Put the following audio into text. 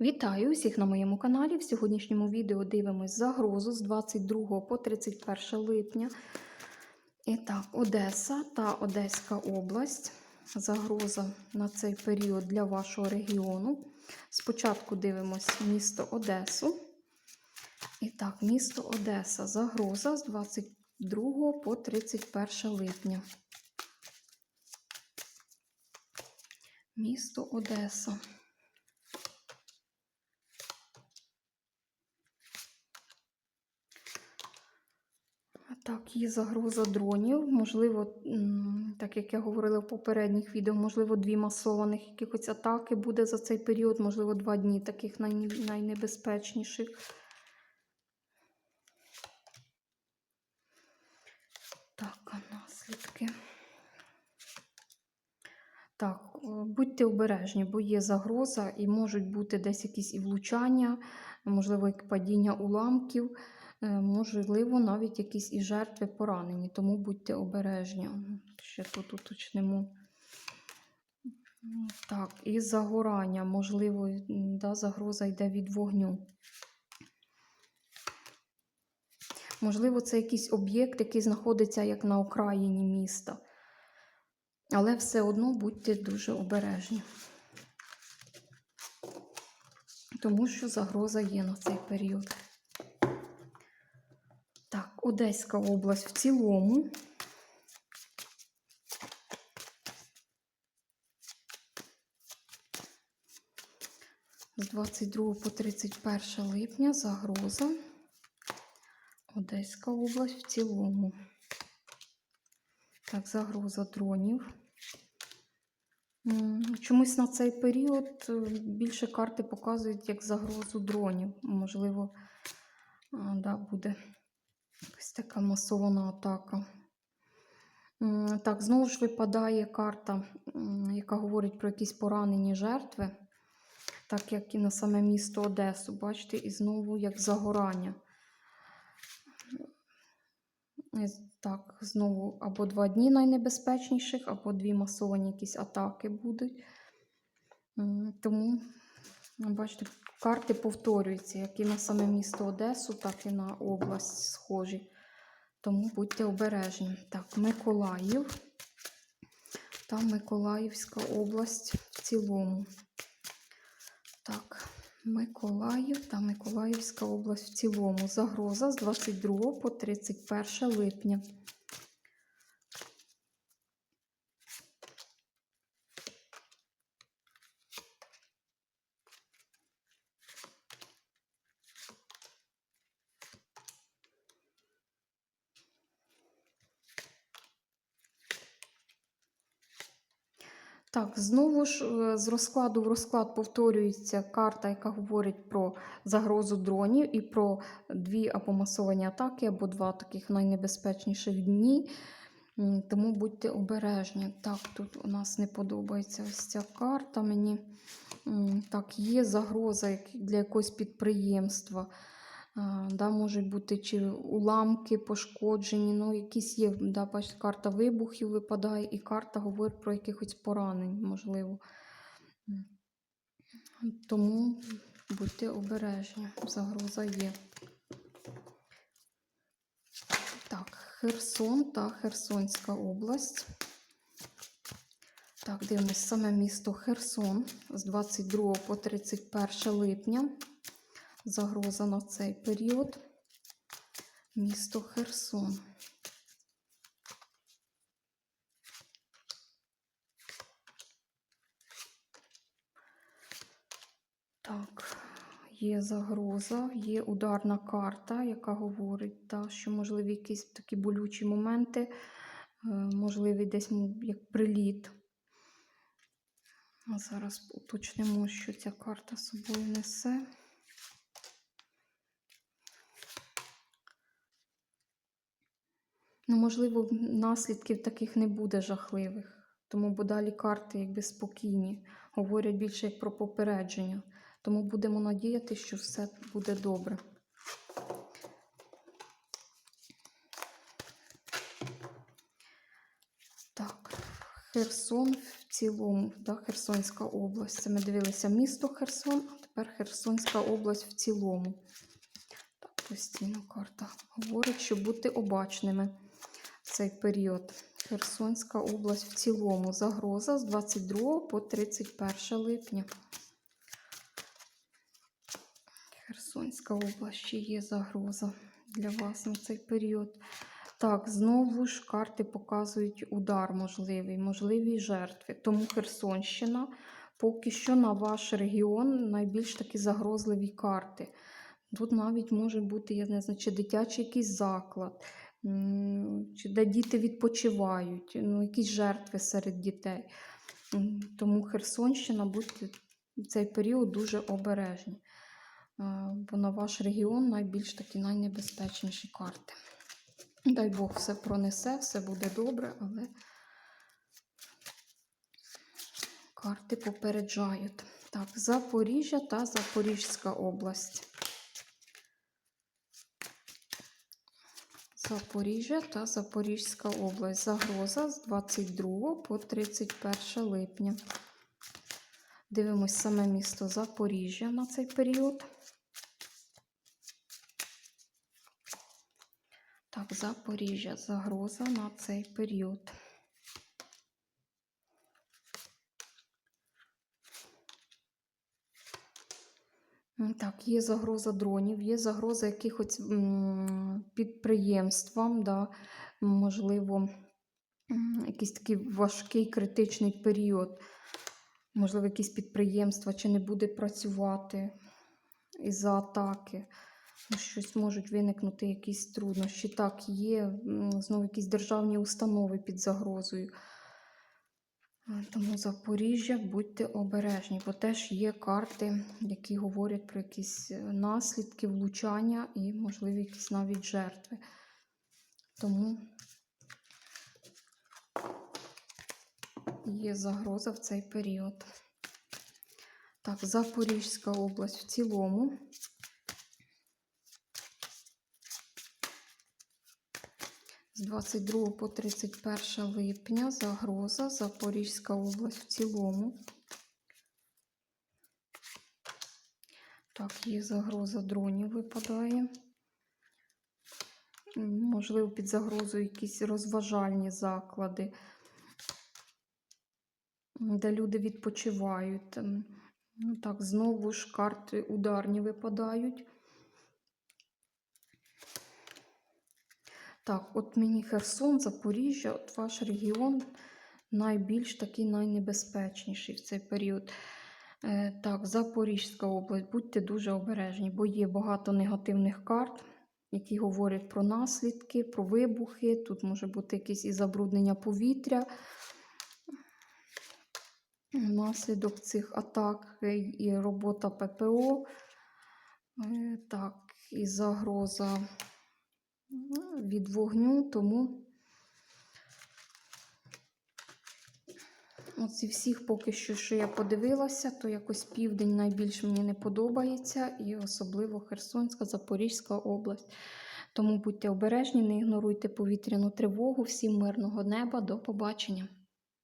Вітаю усіх на моєму каналі. В сьогоднішньому відео дивимось загрозу з 22 по 31 липня. І так, Одеса та Одеська область. Загроза на цей період для вашого регіону. Спочатку дивимось місто Одесу. І так, місто Одеса. Загроза з 22 по 31 липня. Місто Одеса. Так, є загроза дронів. Можливо, так як я говорила в попередніх відео, можливо, дві масованих якихось атаки буде за цей період, можливо, два дні таких найнебезпечніших. Так, наслідки. Так, будьте обережні, бо є загроза і можуть бути десь якісь і влучання, можливо, як падіння уламків, можливо, навіть якісь і жертви поранені, тому будьте обережні. Ще тут уточнимо. Так, і загорання, можливо, да, загроза йде від вогню. Можливо, це якийсь об'єкт, який знаходиться як на окраїні міста. Але все одно будьте дуже обережні. Тому що загроза є на цей період. Так, Одеська область в цілому. З 22 по 31 липня загроза. Одеська область в цілому. Так, загроза дронів. Чомусь на цей період е, більше карти показують як загрозу дронів. Можливо, а, да, буде якась така масована атака. Так, знову ж випадає карта, яка говорить про якісь поранені жертви, так як і на саме місто Одесу. Бачите, і знову як загорання. Е, Так, знову або два дні найнебезпечніших, або дві масовані якісь атаки будуть. Тому, бачите, карти повторюються, як і на саме місто Одесу, так і на область схожі. Тому будьте обережні. Так, Миколаїв та Миколаївська область в цілому. Так, Миколаїв та Миколаївська область в цілому. Загроза з 22 по 31 липня. Так, знову ж е, з розкладу в розклад повторюється карта, яка говорить про загрозу дронів і про дві або масовані атаки, або два таких найнебезпечніших дні. Тому будьте обережні. Так, тут у нас не подобається ось ця карта. Мені так, є загроза для якогось підприємства. Да, можуть бути чи уламки пошкоджені, ну, якісь є, да, бачите, карта вибухів випадає, і карта говорить про якихось поранень, можливо. Тому будьте обережні, загроза є. Так, Херсон та Херсонська область. Так, дивимось саме місто Херсон з 22 по 31 липня. Загроза на цей період. Місто Херсон. Так, є загроза, є ударна карта, яка говорить, та, що можливі якісь такі болючі моменти, е, можливий десь як приліт. Зараз уточнимо, що ця карта собою несе. Ну, можливо, наслідків таких не буде жахливих, тому бо далі карти якби спокійні, говорять більше як про попередження. Тому будемо надіяти, що все буде добре. Так, Херсон в цілому, да, Херсонська область. Це ми дивилися місто Херсон, а Тепер Херсонська область в цілому. Так, постійно карта говорить, щоб бути обачними цей період. Херсонська область в цілому. Загроза з 22 по 31 липня. Херсонська область ще є загроза для вас на цей період. Так, знову ж карти показують удар можливий, можливі жертви. Тому Херсонщина поки що на ваш регіон найбільш такі загрозливі карти. Тут навіть може бути, я не знаю, чи дитячий якийсь заклад, де діти відпочивають, ну, якісь жертви серед дітей. Тому Херсонщина, будьте в цей період дуже обережні. Бо на ваш регіон найбільш такі найнебезпечніші карти. Дай Бог все пронесе, все буде добре, але карти попереджають. Так, Запоріжжя та Запорізька область. Запоріжжя та Запорізька область. Загроза з 22 по 31 липня. Дивимось саме місто Запоріжжя на цей період. Так, Запоріжжя, загроза на цей період. Так, є загроза дронів, є загроза якихось підприємствам, да, можливо, якийсь такий важкий критичний період. Можливо, якісь підприємства чи не буде працювати із-за атаки. Ну, Щось можуть виникнути якісь труднощі. Так, є знову якісь державні установи під загрозою. Тому Запоріжжя, будьте обережні, бо теж є карти, які говорять про якісь е, наслідки, влучання і, можливо, якісь навіть жертви. Тому є загроза в цей період. Так, Запорізька область в цілому. З 22 по 31 липня загроза Запорізька область в цілому. Так, є загроза дронів випадає. Можливо, під загрозою якісь розважальні заклади, де люди відпочивають. Ну так, знову ж карти ударні випадають. Так, от мені Херсон, Запоріжжя, от ваш регіон найбільш такий найнебезпечніший в цей період. Е, так, Запорізька область, будьте дуже обережні, бо є багато негативних карт, які говорять про наслідки, про вибухи. Тут може бути якесь і забруднення повітря. Внаслідок цих атак е, і робота ППО. Е, Так, і загроза від вогню, тому оці всіх поки що, що я подивилася, то якось південь найбільш мені не подобається, і особливо Херсонська, Запорізька область. Тому будьте обережні, не ігноруйте повітряну тривогу. Всім мирного неба, до побачення.